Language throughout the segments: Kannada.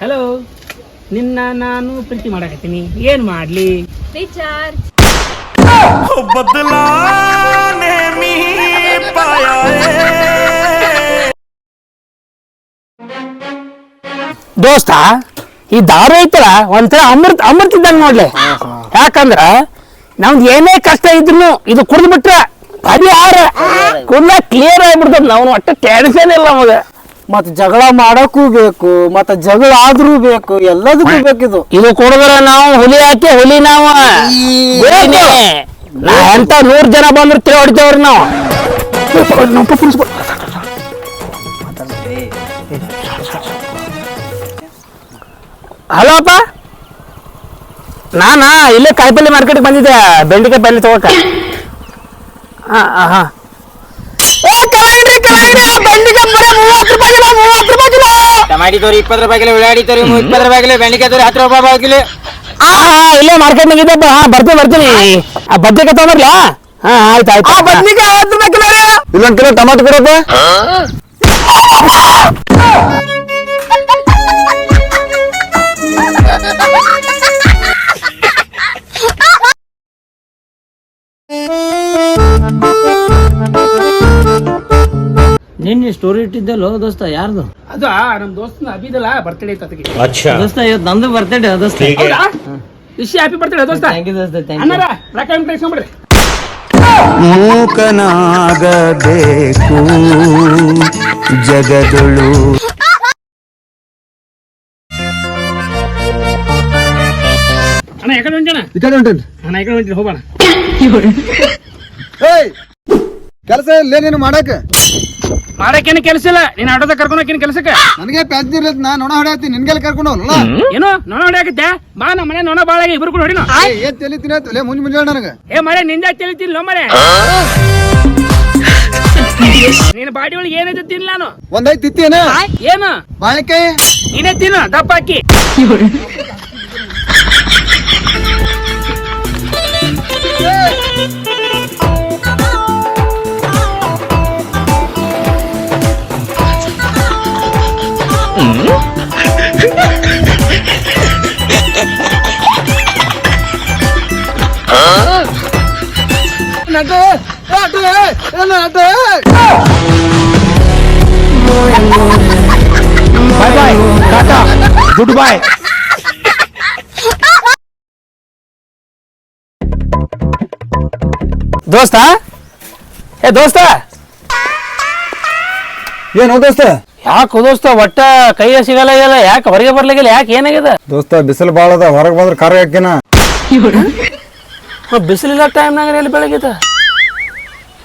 ಹಲೋ ನಿನ್ನ ನಾನು ಪ್ರೀತಿ ಮಾಡಕತ್ತೀನಿ. ಏನ್ ಮಾಡ್ಲಿ? ರಿಚಾರ್ಜ್ ದೋಸ್ತ ಈ ದಾರು ಐತಲ್ಲ ಒಂಥರ ಅಮೃತ ಅಮೃತ ಇದ್ದಂಗ ನೋಡ್ಲಿ. ಯಾಕಂದ್ರ ನಮ್ದು ಏನೇ ಕಷ್ಟ ಇದ್ರು ಇದು ಕುಡಿದ್ಬಿಟ್ರೆ ಬಿಟ್ರ ಪರಿಹಾರ ಕುಡ್ಲ ಕ್ಲಿಯರ್ ಆಗ್ಬಿಡ್ತದ. ನಾವು ಒಟ್ಟ ಟೆನ್ಷನ್ ಇಲ್ಲ ನಮಗ ಮತ್ ಜಗಳ ಮಾಡಕ್ಕೂ ಬೇಕು ಮತ್ತ ಜಗಳ ಆದ್ರೂ ಬೇಕು ಎಲ್ಲದಕ್ಕೂ ಬೇಕಿದು ಇದು. ಕೊಡದ್ರ ನಾವು ಹುಲಿ ಹಾಕಿ ಹುಲಿ ನಾವು. ನಾ ಎಂತ ನೂರ್ ಜನ ಬಂದ್ರು ತಿಳಿ ಹೊಡಿತೇವ್ರಿ ನಾವು. ಹಲೋ ಅಪ್ಪ ನಾನಾ ಇಲ್ಲೇ ಕಾಯಿಪಲ್ಲೆ ಮಾರ್ಕೆಟ್ಗೆ ಬಂದಿದ್ದೆ ಬೆಂಡಿಕಾಯಿ ಪಲ್ಲೆ ತಗೋಕ. ಹಾ ಹಾ ಏ ಕಲಾಂಗ್ರಿ ಕಲಾಂಗ್ರಿ ಬೆಂಡಿಕಾಯಿ ಬರೀ ಮೂವತ್ತು ರೂಪಾಯಿ ಕಿಲೋ ಮೂವತ್ತು ರೂಪಾಯಿ ಕಿಲೋ ಟಮಾಟಿ ತೋರಿ ಇಪ್ಪತ್ತು ರೂಪಾಯಿ ಕಿಲೋ ಉಳ್ಳಾಗಡ್ಡಿ ತೋರಿ ಇಪ್ಪತ್ತು ರೂಪಾಯಿ ಕಿಲೋ ಬೆಂಡೆಕಾಯಿ ತೋರಿ ಹತ್ತು ರೂಪಾಯಿ ಕಿಲೋ. ಆ, ಆ, ಇಲ್ಲೇ ಮಾರ್ಕೆಟ್ನಾಗ ಇದೆ ಹಾ ಬರ್ತೀನಿ ಬರ್ತೀನಿ. ಆ ಬದ್ನೆಕಾಯಿ ತಗೊಂಬರ್ಲಾ? ಹಾ ಆಯ್ತು ಆಯ್ತು. ಬದ್ನಿಕಾಯಿ ರೂಪಾಯಿ ಕಿಲೋ ರೀ. ಇಲ್ಲೊಂದ್ ಕಿಲೋ ಟಮಾಟೊ ಕೊಡಪ್ಪ. ನಿನ್ನೆ ಸ್ಟೋರಿ ಇಟ್ಟಿದ್ದಲ್ಲ ದೋಸ್ತ ಯಾರ್ದು? ಅದು ನಮ್ ದೋಸ್ತನ ಅಭಿದಲ್ಲ ಬರ್ತಡೇ ಐತೆ ಅದಕ್ಕೆ ದೋಸ್ತ ಇವತ್ತು ನಂದು ಬರ್ತಡೇ ದೋಸ್ತ. ಹೌದಾ? ವಿಷಯ ಹ್ಯಾಪಿ ಬರ್ತಡೇ ದೋಸ್ತ. ಥ್ಯಾಂಕ್ ಯು ದೋಸ್ತ ಥ್ಯಾಂಕ್ ಯು ಅಣ್ಣಾರ ರೊಕ್ಕ ಕಳಿಸ್ಕೊಂಬಿಡ್ರಿ ಮೂಕನಾಗಬೇಕು. ಜಗದೊಳು. ಅಣ್ಣ ಯಾಕಡೆ ಹೊಂಟಣ ಈ ಕಡೆ ಹೊಂಟೇನಿ ಅಣ್ಣ ಯಾಕಡೆ ಹೊಂಟಿರಿ ಹೋಗೋಣ. ಏಯ್ ಕೆಲಸ ಇಲ್ಲ ನೀನು ಮಾಡಕ್ ಮಾಡಕ್ಕೇನು ಕೆಲಸ ಇಲ್ಲ? ನೀನ್ ಆಟೋದ ಕರ್ಕೊಂಡು ಹೋಗ್ತೀನಿ ಕೆಲಸಕ್ಕೆ? ನನಗೆ ಪ್ಯಾಚ್ ಇರತ್ ನಾ ನೊಣ ಹೊಡ್ಯಾತಿ ನಿನ್ಗೆಲ್ಲ ಕರ್ಕೊಂಡು ಹೋಗಲ್ಲ ಏನು? ನೋಣ ಹೊಡೆಯಕತ್ತೆ ಬಾ ನಮ್ಮ ಮನೆ ನೋಣ ಬಾಳ ಇಬ್ರು ಕೂಡ ಹೊಡಿನ? ಏನ್ ತಲಿ ತಲೆ? ಮುಂಜ್ ಮುಂಜಾನೆ ನನಗೆ. ಏ ಮಳೆ ನಿಂದ ತಿಳಿತೀನಿ ಲೋ ಮಳೆ ನೀನ್ ಬಾಡಿ ಒಳಗೆ ಏನೈತೆ ತಿನ್ಲ ನಾನು? ಒಂದೈತ್ ತಿತ್ತೇನ ಏನು? ಬಾಳೆಕಾಯಿ ನೀನೇ ತಿನ್ನು ದಪ್ಪ ಹಾಕಿ. ಬಾಯ್ ಬಾಯ್ ಟಾಟಾ ಗುಡ್ ಬಾಯ್ ದೋಸ್ತ? ಏ ದೋಸ್ತ? ಏನು ದೋಸ್ತ? ಯಾಕೆ ದೋಸ್ತ ಒಟ್ಟ ಕೈಯ ಸಿಗಲ್ಲ ಇಲ್ಲ ಯಾಕೆ ಹೊರಗೆ ಬರ್ಲಿಕ್ಕಿಲ್ಲ ಯಾಕೆ ಏನಾಗಿದೆ? ದೋಸ್ತ ಬಿಸಿಲು ಬಾಳದ ಹೊರಗೆ ಬಂದ್ರೆ ಖಾರ ಹಾಕಿನ. ಬಿಸಿಲಿಲ್ಲ ಟೈಮ್ನಾಗ ಎಲ್ಲಿ ಬೆಳಗ್ಗೆ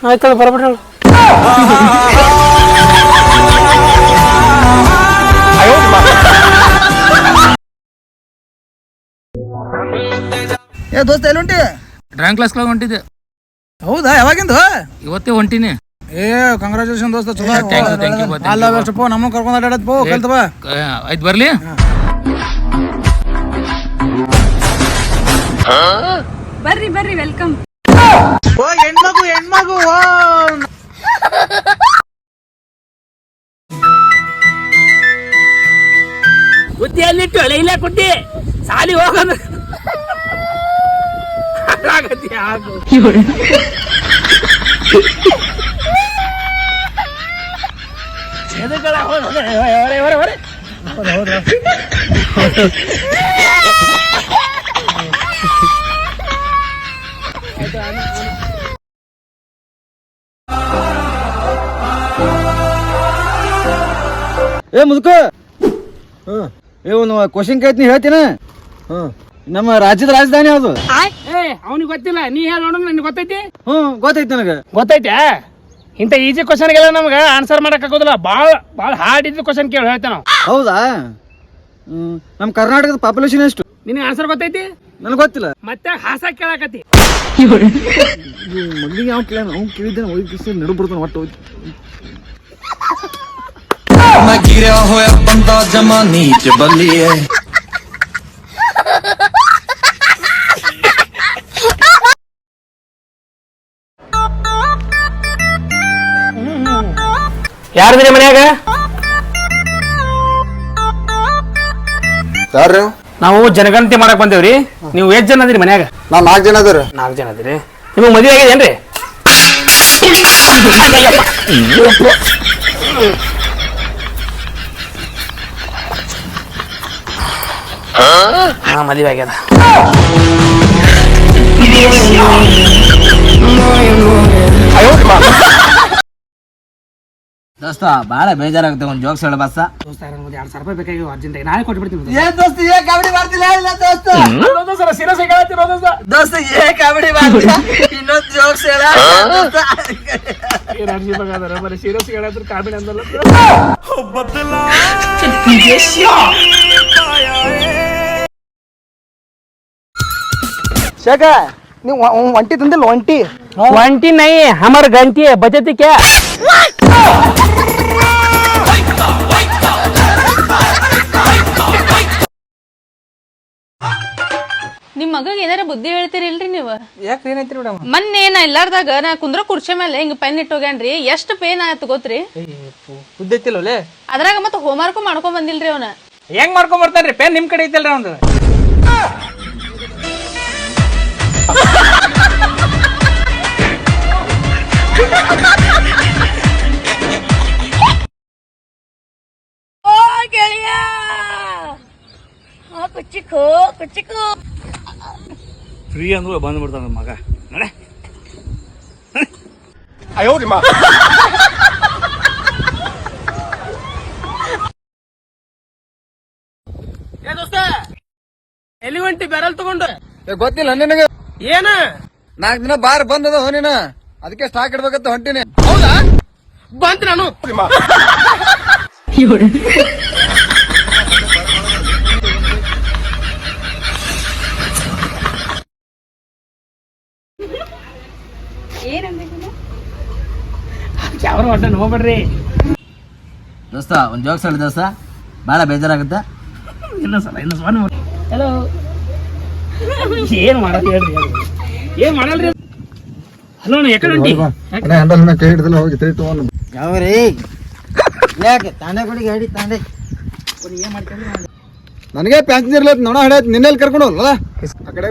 ಆಯ್ತಲ್ಲ ಬರ್ಬಿಟ್ರು ಏ ದೋಸ್ತ ಎಲ್ಲಿ ಹೊಂಟಿ? ಡ್ರಾಯಿಂಗ್ ಕ್ಲಾಸ್ ಹೊಂಟಿದ್ದೆ. ಹೌದಾ ಯಾವಾಗಿಂದು? ಇವತ್ತೇ ಹೊಂಟಿನಿ. ಏ ಕಂಗ್ರಾಚುಲೇಷನ್ ದೋಸ್ತ ಚಲೋ thank you. ಅಲ್ಲ ಬೆಸ್ಟ್ ಪೋ ಕೇಳ್ತವ ಕರ್ಕೊಂಡು ಅಡ್ಡಾಡತ್ ಪೋ ಕಲ್ತ ಬಾ. ಆಯ್ತು ಬರ್ಲಿ? ಬರ್ರಿ ಬರ್ರಿ ವೆಲ್ಕಮ್ ಬುದ್ಧಿ ಅಲ್ಲಿಟ್ಟು ಇಲ್ಲ ಕುಟ್ಟಿ ಸಾಲಿ ಹೋಗೋದು ಹಾಳಾಗತಿ ಆಗು ಎದಕ್ಕಲ್ಲ? ಹೋಗ್, ಹೋಗ್, ಹೊರೆ, ಹೊರೆ, ಹೊರೆ. ಏ ಮುದುಕ. ಏ ಒಂದು ಕ್ವಶನ್ ಕೇಳ್ತೀನಿ ಹೇಳ್ತೀನಿ ನಮ್ಮ ರಾಜ್ಯದ ರಾಜಧಾನಿ ಯಾವ್ದು? ಏ ಅವನಿಗೆ ಗೊತ್ತಿಲ್ಲ. ನೀ ಹೇಳ ನೋಡೋಣ ನನಗೆ ಗೊತ್ತೈತಿ? ಹ್ಮ್ ಗೊತ್ತೈತಿ ನನಗೆ. ಗೊತ್ತೈತೆ ಇಂಥ ಈಜಿ ಕ್ವಶನ್ಗೆಲ್ಲ ನಮ್ಗೆ ಆನ್ಸರ್ ಮಾಡಕ್ ಆಗೋದಿಲ್ಲ. ಭಾಳ ಭಾಳ ಹಾರ್ಡ್ ಇದ್ದ ಕ್ವಶನ್ ಕೇಳಿ ಹೇಳ್ತೇವೆ ನಾವು ಹೌದಾ? ಹ್ಮ್ ನಮ್ಮ ಕರ್ನಾಟಕದ ಪಾಪ್ಯುಲೇಷನ್ ಎಷ್ಟು? ನಿನಗೆ ಆನ್ಸರ್ ಗೊತ್ತೈತಿ? ನನಗೆ ಗೊತ್ತಿಲ್ಲ. ಮತ್ತೆ ಹಾಸ ಕೇಳಾಕತಿ ಮಗ್ಳಿಗೆ ಯಾವ ಕೇಳ ಅವ್ನು ಕೇಳಿದ್ದೇನೆ ಹೋಗಿ ಕಿಸಿ ನಡು ಬರ್ತಾನೆ ಒಟ್ಟು ಹೋಗಿ. मैं गिरा होया बंदा ಮನ್ಯಾಗ? ಯಾರು ನಾವು ಜನಗಣತಿ ಮಾಡಕ್ ಬಂದೇವ್ರಿ. ನೀವು ಎಷ್ಟ್ ಜನ ಅದಿರಿ ಮನ್ಯಾಗ? ನಾ ನಾಲ್ಕು ಜನ ಅದಾರ ನಾಲ್ಕು ಜನ ಅದಿರಿ. ನಿಮಗೆ ಮದುವೆ ಆಗಿದೇನ್ರಿ ಹಾ ಮದುವೆ ಆಗ್ಯದ. ದೋಸ್ತ ಬಾಳ ಬೇಜಾರಾಗುತ್ತೆ ಒಂದ್ ಜೋಕ್ಸ್ ಹೇಳ ಬಸ್ಸ. ದೋಸ್ತ ಎರಡು ಸಾವಿರ ರೂಪಾಯಿ ಬೇಕಾಗಿ ಅರ್ಜೆಂಟ್ ನಾಳೆ ಕೊಟ್ಬಿಡ್ತೀನಿ ಏನ್ ದೋಸ್ತ ಏ ಕಬಡ್ಡಿ ಮಾಡ್ತಿಲ್ಲ? ಇಲ್ಲ ದೋಸ್ತ. ಸೀರಿಯಸ್ ಆಗಿ ದೋಸ್ತ ದೋಸ್ತ ಏ ಕಬಡ್ಡಿ ಮಾಡ್ತಿಲ್ಲ? ಇನ್ನೊಂದ್ ಜೋಕ್ಸ್ ಹೇಳ. ಸೀರಿಯಸ್ ಹೇಳಿದ್ರೆ ಕಾಮಿಡಿ ಅಂದಲ್ಲ ಶೇಖ ನೀವು ಒಂಟಿ ತಂದಿಲ್ಲ ಒಂಟಿ. ಒಂಟಿ ನೈ ಹಮರ್ ಗಂಟಿ ಬಜತಿ ಕ್ಯಾ? ನಿಮ್ ಮಗಗ್ ಏನಾರ ಬುದ್ಧಿ ಹೇಳ್ತೀರಿ ಇಲ್ರಿ ನೀವು? ಯಾಕೆ ಮೇಡಮ್ ಮೊನ್ನೆ ನಾ ಇಲ್ಲಾರ್ದಾಗ ನಾ ಕುಂದ್ರ ಕುರ್ಚಿ ಮೇಲೆ ಹಿಂಗ್ ಪೆನ್ ಇಟ್ಟೋಗ್ಯಾನ್ರಿ ಎಷ್ಟ್ ಪೇನ್ ಆಯ್ತು ಗೊತ್ತ್ರಿ? ಬುದ್ಧಿ ಐತಿಲ್ಲೇ ಅದ್ರಾಗ ಹೋಮ್ ಹೋಮ್ವರ್ಕ್ ಮಾಡ್ಕೊಂಡ್ ಬಂದಿಲ್ರಿ ಅವನ. ಹೆಂಗ್ ಮಾಡ್ಕೊಂಡ್ ಬರ್ತಾನ್ರಿ? ಪೆನ್ ನಿಮ್ ಕಡೆ ಐತಲ್ರಿ ಗೆಳೆಯ ಕುಚ್ಚಿಕೋ ಕುಚ್ಚಿಕೋ ಫ್ರೀ ಬಿಡ್ತಾನ ನಮ್ಮ ಮಗ. ನಡೆ. ಎಲ್ಲಿ ಹೊಂಟಿ ಬೆರಲ್ ತಗೊಂಡು. ಗೊತ್ತಿಲ್ಲ ನಿನಗೆ ಏನ? ನಾಲ್ಕು ದಿನ ಬಾರ್ ಬಂದದ ಹೋನಿನ ಅದಕ್ಕೆ ಸ್ಟಾಕ್ ಇಡ್ಬೇಕಂತ ಹೊಂಟಿನಿ. ಹೌದಾ? ಬಂತ ನಾನು. ಯಾವ ನೋಡ್ಬೇಡ್ರಿ ದೋಸ್ತ ಒಂದ್ ಜೋಕ್ಸ್ ಹೇಳಿ ದೋಸ್ತ. ಭಾಳ ಬೇಜಾರಾಗುತ್ತೆ. ಇನ್ನೊಂದ್ಸಲ ಇನ್ನೊಂದ್ಸಲ. ಏನ್ ಹೇಳ್ರಿ. ಏನ್ ಮಾಡಲ್ರಿ? ಹಲೋ ಎಕಡೆ ಹೊಂಟಿ ಕೈ ಹಿಡಿದಿಲ್ಲ ಹೋಗಿ ತೈ ತಗೊಂಡು ಯಾವ್ರಿ? ಯಾಕೆ ತಾಂಡೆ ನನಗೆ ಪ್ಯಾಸೆಂಜರ್ ಇಲ್ಲ ನೋಡ ಹಡೈತ್ ನಿನ್ನೆಲ್ಲಿ ಕರ್ಕೊಂಡು ಹೋಗಲ್ಲ ಆ ಕಡೆ